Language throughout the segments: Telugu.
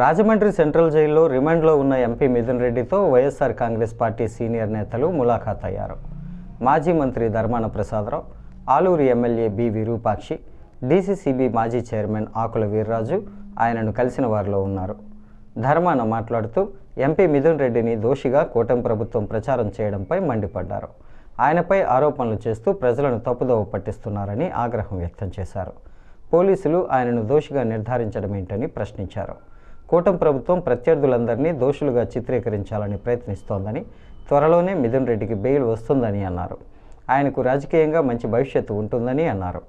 రాజమండ్రి సెంట్రల్ జైల్లో రిమాండ్లో ఉన్న ఎంపీ మిథున్ రెడ్డితో వైఎస్ఆర్ కాంగ్రెస్ పార్టీ సీనియర్ నేతలు ములాఖాత్ అయ్యారు మాజీ మంత్రి Dharmana Prasadarao Aluru MLA B Virupakshi DCCB మాజీ చైర్మన్ ఆకుల వీర్రాజు ఆయనను కలిసిన వారిలో ఉన్నారు. ధర్మాన మాట్లాడుతూ ఎంపీ మిథున్ రెడ్డిని దోషిగా కూటమి ప్రభుత్వం ప్రచారం చేయడంపై మండిపడ్డారు. ఆయనపై ఆరోపణలు చేస్తూ ప్రజలను తప్పుదోవ పట్టిస్తున్నారని ఆగ్రహం వ్యక్తం చేశారు. పోలీసులు ఆయనను దోషిగా నిర్ధారించడమేంటని ప్రశ్నించారు. కూటమి ప్రభుత్వం ప్రత్యర్థులందరినీ దోషులుగా చిత్రీకరించాలని ప్రయత్నిస్తోందని త్వరలోనే మిథున్ రెడ్డికి బెయిల్ వస్తుందని అన్నారు. ఆయనకు రాజకీయంగా మంచి భవిష్యత్తు ఉంటుందని అన్నారు.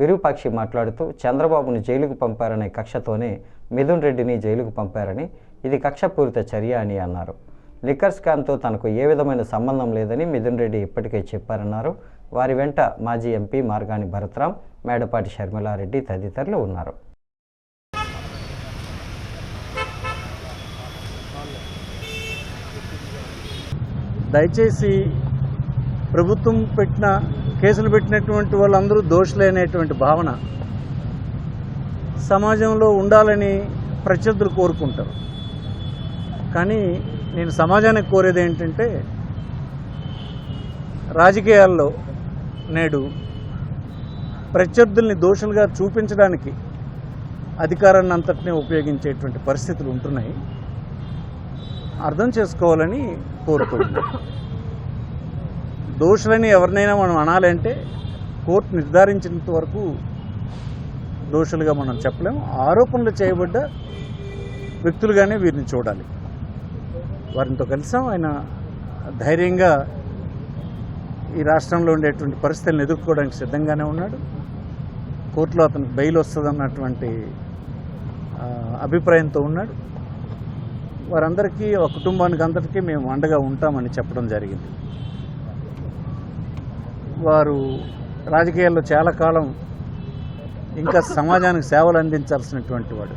విరూపాక్షి మాట్లాడుతూ చంద్రబాబును జైలుకు పంపారనే కక్షతోనే మిథున్ రెడ్డిని జైలుకు పంపారని ఇది కక్షపూరిత చర్య అని అన్నారు. లిక్కర్ స్కామ్తో తనకు ఏ విధమైన సంబంధం లేదని మిథున్ రెడ్డి ఇప్పటికే చెప్పారన్నారు. వారి వెంట మాజీ ఎంపీ మార్గాని భరత్రాం మేడపాటి షర్మిలారెడ్డి తదితరులు ఉన్నారు. దయచేసి ప్రభుత్వం పెట్టిన కేసులు పెట్టినటువంటి వాళ్ళందరూ దోషులైనటువంటి భావన సమాజంలో ఉండాలని ప్రత్యర్థులు కోరుకుంటారు. కానీ నేను సమాజానికి కోరేది ఏంటంటే రాజకీయాల్లో నేడు ప్రత్యర్థుల్ని దోషులుగా చూపించడానికి అధికారాన్ని అంతటినీ ఉపయోగించేటువంటి పరిస్థితులు ఉంటున్నాయి. అర్థం చేసుకోవాలని కోరుతున్నాను దోషులని ఎవరినైనా మనం అనాలంటే కోర్టు నిర్ధారించినంత వరకు దోషులుగా మనం చెప్పలేము. ఆరోపణలు చేయబడ్డ వ్యక్తులుగానే వీరిని చూడాలి. వారితో కలిసాం. ఆయన ధైర్యంగా ఈ రాష్ట్రంలో ఉండేటువంటి పరిస్థితులను ఎదుర్కోవడానికి సిద్ధంగానే ఉన్నాడు. కోర్టులో అతనికి బెయిల్ వస్తుందన్నటువంటి అభిప్రాయంతో ఉన్నాడు. వారందరికీ ఆ కుటుంబానికి అందరికీ మేము అండగా ఉంటామని చెప్పడం జరిగింది. వారు రాజకీయాల్లో చాలా కాలం ఇంకా సమాజానికి సేవలు అందించాల్సినటువంటి వాడు.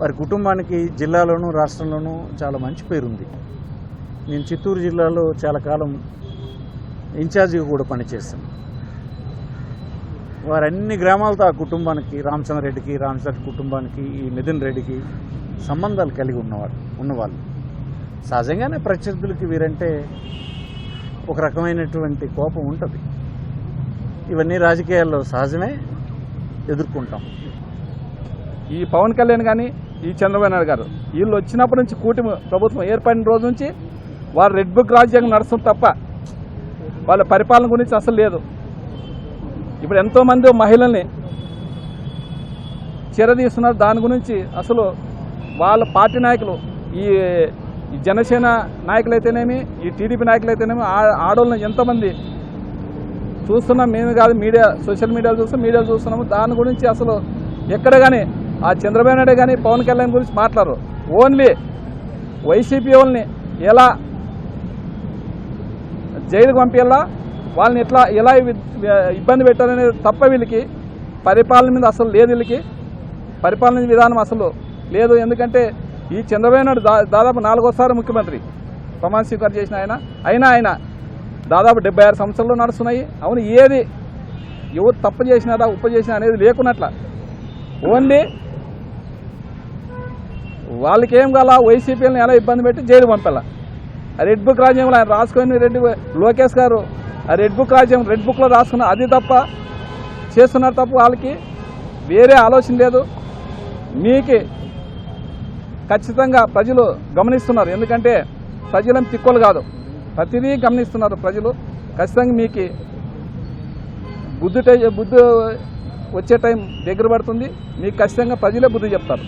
వారి కుటుంబానికి జిల్లాలోనూ రాష్ట్రంలోనూ చాలా మంచి పేరుంది. నేను చిత్తూరు జిల్లాలో చాలా కాలం ఇన్ఛార్జిగా కూడా పనిచేశాను. వారు అన్ని గ్రామాలతో ఆ కుటుంబానికి రామచంద్రరెడ్డికి రామచంద్ర కుటుంబానికి ఈ నితిన్ రెడ్డికి సంబంధాలు కలిగి ఉన్నవాడు ఉన్నవాళ్ళు. సహజంగానే ప్రత్యర్థులకి వీరంటే ఒక రకమైనటువంటి కోపం ఉంటుంది. ఇవన్నీ రాజకీయాల్లో సహజమే ఎదుర్కొంటాం. ఈ పవన్ కళ్యాణ్ కానీ ఈ చంద్రబాబు నాయుడు గారు వీళ్ళు వచ్చినప్పటి నుంచి కూటమి ప్రభుత్వం ఏర్పడిన రోజు నుంచి వారు రెడ్ బుక్ రాజ్యాంగం నడుస్తుంది తప్ప వాళ్ళ పరిపాలన గురించి అసలు లేదు. ఇప్పుడు ఎంతోమంది మహిళల్ని చేరదీస్తున్నారు దాని గురించి అసలు వాళ్ళ పార్టీ నాయకులు ఈ జనసేన నాయకులైతేనేమి ఈ టీడీపీ నాయకులైతేనేమి ఆ- ఆడోళ్ళని ఎంతమంది చూస్తున్నాం మేము కాదు మీడియా సోషల్ మీడియాలో చూస్తాం మీడియాలో చూస్తున్నాము దాని గురించి అసలు ఎక్కడ కానీ ఆ చంద్రబాబు నాయుడు కానీ పవన్ కళ్యాణ్ గురించి మాట్లాడరు. ఓన్లీ వైసీపీ వాళ్ళని ఎలా జైలుకు పంపేలా వాళ్ళని ఎట్లా ఎలా ఇబ్బంది పెట్టాలనేది తప్ప వీళ్ళకి పరిపాలన మీద అసలు లేదు వీళ్ళకి. పరిపాలన విధానం అసలు లేదు ఎందుకంటే ఈ చంద్రబాబు నాయుడు దా దాదాపు నాలుగోసారి ముఖ్యమంత్రి. ప్రమాణ స్వీకారం చేసిన ఆయన. అయినా ఆయన దాదాపు డెబ్బై ఆరు సంవత్సరాలు నడుస్తున్నాయి. అవును ఏది ఎవరు తప్పు చేసినారా ఉప్పు చేసినా అనేది లేకున్నట్ల. ఓన్లీ వాళ్ళకి ఏం కాల వైసీపీని ఎలా ఇబ్బంది పెట్టి జైలు పంపాల. ఆ రెడ్ బుక్ రాజ్యంలో ఆయన రాసుకొని రెడ్డి లోకేష్ గారు ఆ రెడ్ బుక్ రాజ్యం రెడ్ బుక్లో రాసుకున్న అది తప్ప చేస్తున్నారు తప్ప వాళ్ళకి. వేరే ఆలోచన లేదు. మీకు ఖచ్చితంగా ప్రజలు గమనిస్తున్నారు. ఎందుకంటే ప్రజలం తిక్కులు కాదు. ప్రతిదీ గమనిస్తున్నారు ప్రజలు. ఖచ్చితంగా మీకు బుద్ధి టై- బుద్ధి వచ్చే టైం దగ్గర పడుతుంది. మీకు ఖచ్చితంగా ప్రజలే బుద్ధి చెప్తారు.